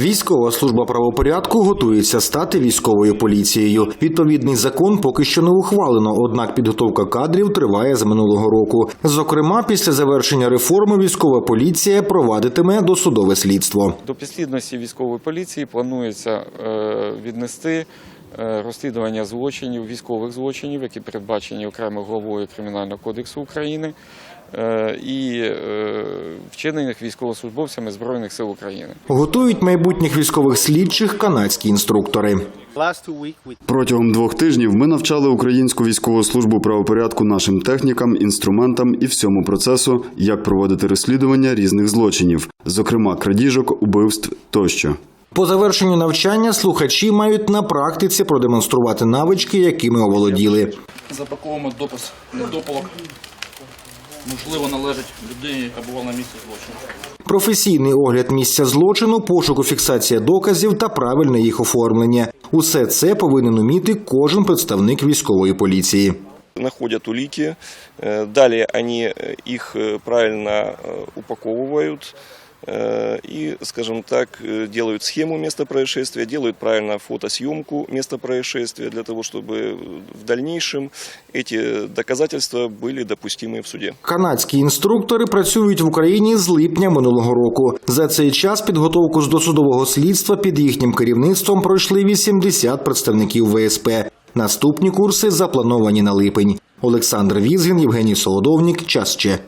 Військова служба правопорядку готується стати військовою поліцією. Відповідний закон поки що не ухвалено, однак підготовка кадрів триває з минулого року. Зокрема, після завершення реформи військова поліція провадитиме досудове слідство. До підслідності військової поліції планується е, віднести розслідування злочинів, військових злочинів, які передбачені окремою главою Кримінального кодексу України, е, і е, вчинених військовослужбовцями Збройних сил України. Готують майбутніх військових слідчих канадські інструктори. Протягом двох тижнів ми навчали українську військову службу правопорядку нашим технікам, інструментам і всьому процесу, як проводити розслідування різних злочинів, зокрема крадіжок, убивств тощо. По завершенню навчання слухачі мають на практиці продемонструвати навички, якими оволоділи. Запаковуємо допис недопалок. Можливо, належить людині, яка була на місці злочину. Професійний огляд місця злочину, пошуку фіксація доказів та правильне їх оформлення. Усе це повинен уміти кожен представник військової поліції. находят улики, э, далее они э, их э, правильно э, упаковывают э, и, скажем так, э, делают схему места происшествия, делают правильно фотосъемку места происшествия для того, чтобы в дальнейшем эти доказательства были допустимы в суде. Канадські інструктори працюють в Україні з липня минулого року. За цей час підготовку з досудового слідства під їхнім керівництвом пройшли 80 представників ВСП. Наступні курси заплановані на липень. Олександр Візгін, Євгеній Солодовнік. Час ще.